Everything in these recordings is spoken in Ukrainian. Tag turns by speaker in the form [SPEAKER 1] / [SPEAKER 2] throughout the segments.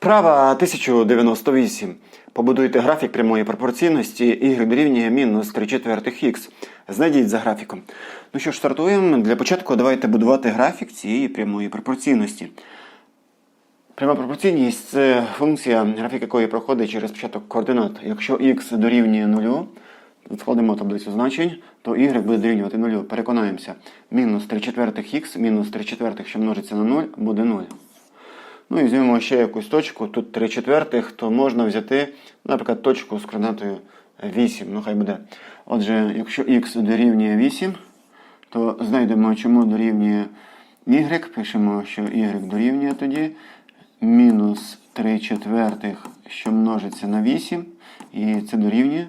[SPEAKER 1] Вправа 1098. Побудуйте графік прямої пропорційності y дорівнює мінус 3 четвертих х. Знайдіть за графіком. Ну що ж, стартуємо. Для початку давайте будувати графік цієї прямої пропорційності. Пряма пропорційність це функція, графік якої проходить через початок координат. Якщо х дорівнює 0, складемо таблицю значень, то y буде дорівнювати 0. Переконаємося. Мінус 3 четвертих х, мінус 3 четвертих, що множиться на 0, буде 0. Ну і візьмемо ще якусь точку, тут 3 четвертих, то можна взяти, наприклад, точку з координатою 8. Ну хай буде. Отже, якщо х дорівнює 8, то знайдемо, чому дорівнює y. Пишемо, що y дорівнює тоді мінус 3 четвертих, що множиться на 8. І це дорівнює.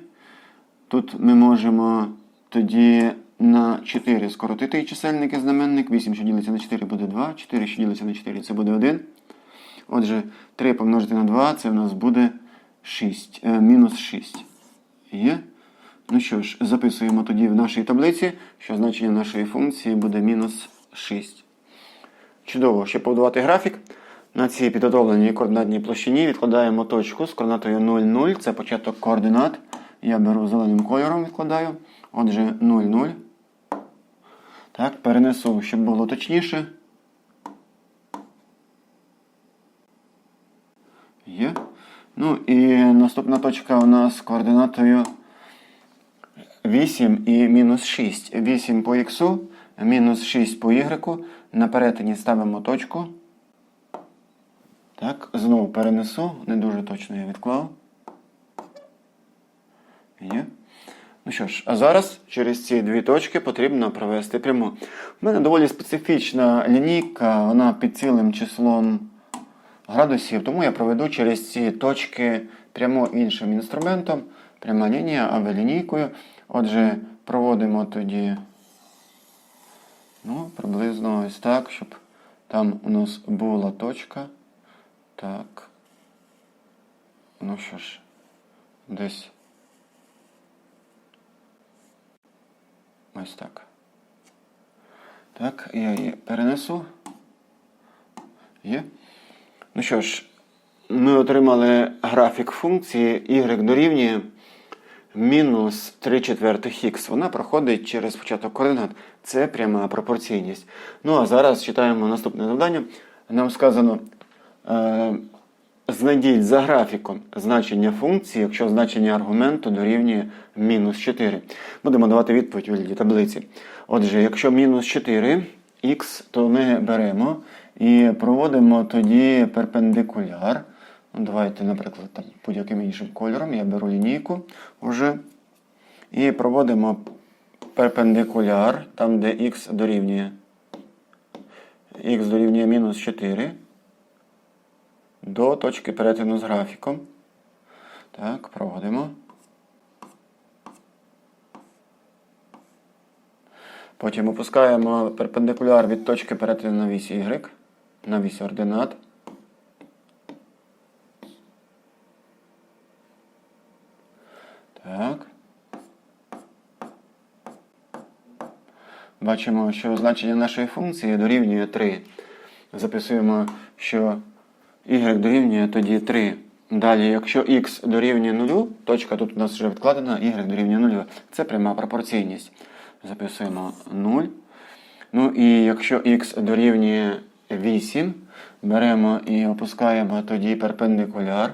[SPEAKER 1] Тут ми можемо тоді на 4 скоротити чисельник і знаменник. 8, що ділиться на 4, буде 2. 4, що ділиться на 4, це буде 1. Отже, 3 помножити на 2, це в нас буде 6, е, мінус 6. Є? Ну що ж, записуємо тоді в нашій таблиці, що значення нашої функції буде мінус 6. Чудово, щоб побудувати графік. На цій підготовленій координатній площині відкладаємо точку з координатою 0, 0. Це початок координат. Я беру зеленим кольором, відкладаю. Отже, 0, 0. Так, перенесу, щоб було точніше. Є. Ну і наступна точка у нас з координатою 8 і мінус 6. 8 по х, мінус 6 по y. На перетині ставимо точку. Так, знову перенесу. Не дуже точно я відклав. Є. Ну що ж, а зараз через ці дві точки потрібно провести пряму. У мене доволі специфічна лінійка, вона під цілим числом градусів, тому я проведу через ці точки прямо іншим інструментом. Пряма лінія або лінійкою. Отже, проводимо тоді ну, приблизно ось так, щоб там у нас була точка. Так. Ну що ж, десь. Ось так. Так, я її перенесу. Є. Ну що ж, ми отримали графік функції y дорівнює мінус 3 четвертих х. Вона проходить через початок координат. Це пряма пропорційність. Ну а зараз читаємо наступне завдання. Нам сказано. Е, Знайдіть за графіком значення функції, якщо значення аргументу дорівнює мінус 4. Будемо давати відповідь у вигляді таблиці. Отже, якщо мінус 4 х, то ми беремо і проводимо тоді перпендикуляр. Ну, Давайте, наприклад, там будь-яким іншим кольором. Я беру лінійку вже. І проводимо перпендикуляр, там, де х дорівнює. х дорівнює мінус 4 до точки перетину з графіком. Так, проводимо. Потім опускаємо перпендикуляр від точки перетину на вісь Y, на вісь ординат. Так. Бачимо, що значення нашої функції дорівнює 3. Записуємо, що y дорівнює тоді 3. Далі, якщо x дорівнює 0, точка тут у нас вже відкладена, y дорівнює 0. Це пряма пропорційність. Записуємо 0. Ну і якщо x дорівнює 8, беремо і опускаємо тоді перпендикуляр.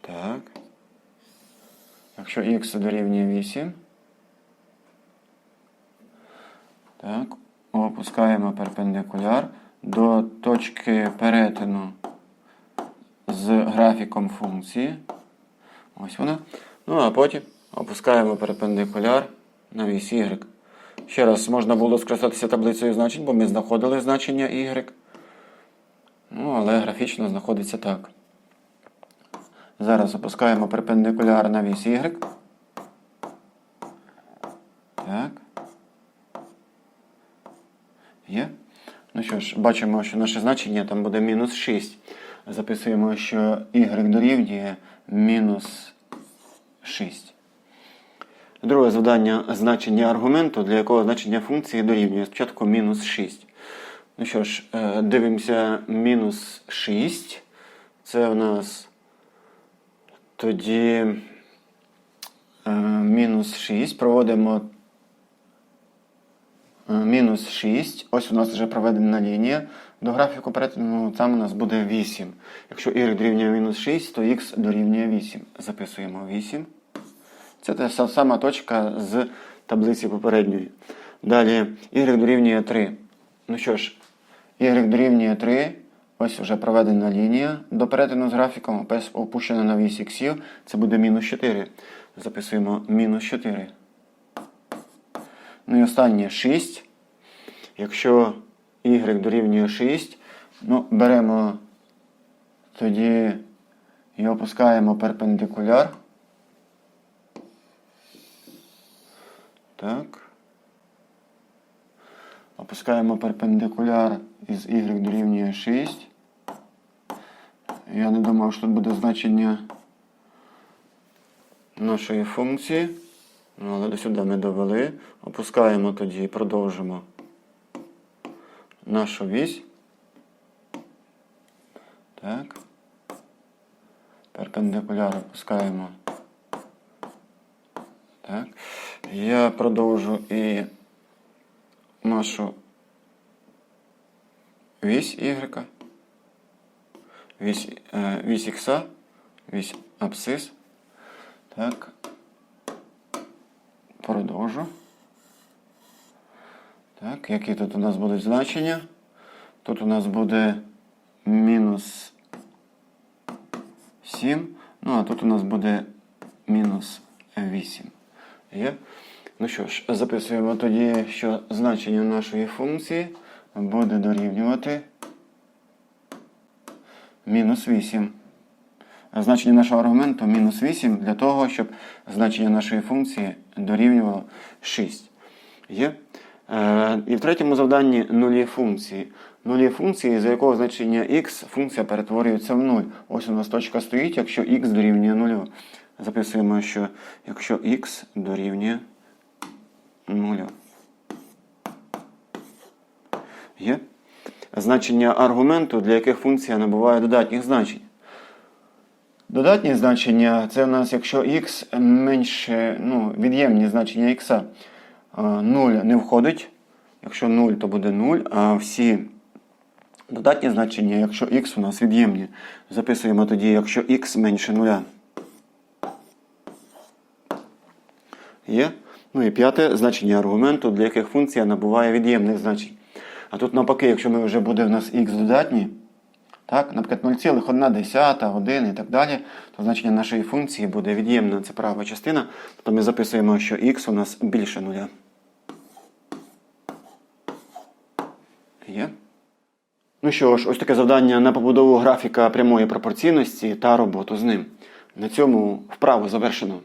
[SPEAKER 1] Так. Якщо x дорівнює 8. Так, опускаємо перпендикуляр до точки перетину з графіком функції. Ось вона. Ну, а потім опускаємо перпендикуляр на вісь y. Ще раз, можна було скористатися таблицею значень, бо ми знаходили значення y. Ну, але графічно знаходиться так. Зараз опускаємо перпендикуляр на вісь y. Так. Є. Ну що ж, бачимо, що наше значення там буде мінус 6. Записуємо, що y дорівнює мінус 6. Друге завдання значення аргументу, для якого значення функції дорівнює спочатку мінус 6. Ну що ж, е, дивимося мінус 6. Це у нас тоді е, мінус 6. Проводимо е, мінус 6. Ось у нас вже проведена лінія. До графіку перетину там у нас буде 8. Якщо y дорівнює мінус 6, то x дорівнює 8. Записуємо 8. Це та сама точка з таблиці попередньої. Далі y дорівнює 3. Ну що ж, y дорівнює 3. Ось вже проведена лінія до перетину з графіком, опущена на вісь іксів. Це буде мінус 4. Записуємо мінус 4. Ну і останнє 6. Якщо y дорівнює 6, ну, беремо тоді і опускаємо перпендикуляр. Так. Опускаємо перпендикуляр із y дорівнює 6. Я не думав, що тут буде значення нашої функції. Ну, але до сюди ми довели. Опускаємо тоді і продовжимо нашу вісь. Так. Перпендикуляр опускаємо. Так. Я продовжу і нашу вісь Y, вісь, е, вісь вісь абсцис. Так. Продовжу. Так, які тут у нас будуть значення? Тут у нас буде мінус 7, ну а тут у нас буде мінус 8. Є? Ну що ж, записуємо тоді, що значення нашої функції буде дорівнювати мінус 8. Значення нашого аргументу мінус 8 для того, щоб значення нашої функції дорівнювало 6. Є? Е, і в третьому завданні нулі функції. Нулі функції, за якого значення x функція перетворюється в 0. Ось у нас точка стоїть, якщо x дорівнює 0. Записуємо, що якщо x дорівнює 0. Є? Значення аргументу, для яких функція набуває додатніх значень. Додатні значення це у нас, якщо x менше, ну, від'ємні значення x, 0 не входить. Якщо 0, то буде 0, а всі додатні значення, якщо x у нас від'ємні, записуємо тоді, якщо x менше 0. Є. Ну і п'яте значення аргументу, для яких функція набуває від'ємних значень. А тут навпаки, якщо ми вже буде в нас x додатні, так, наприклад, 0,1, 1 і так далі, то значення нашої функції буде від'ємна, це права частина. Тобто ми записуємо, що x у нас більше нуля. Є. Ну що ж, ось таке завдання на побудову графіка прямої пропорційності та роботу з ним. На цьому вправу завершено.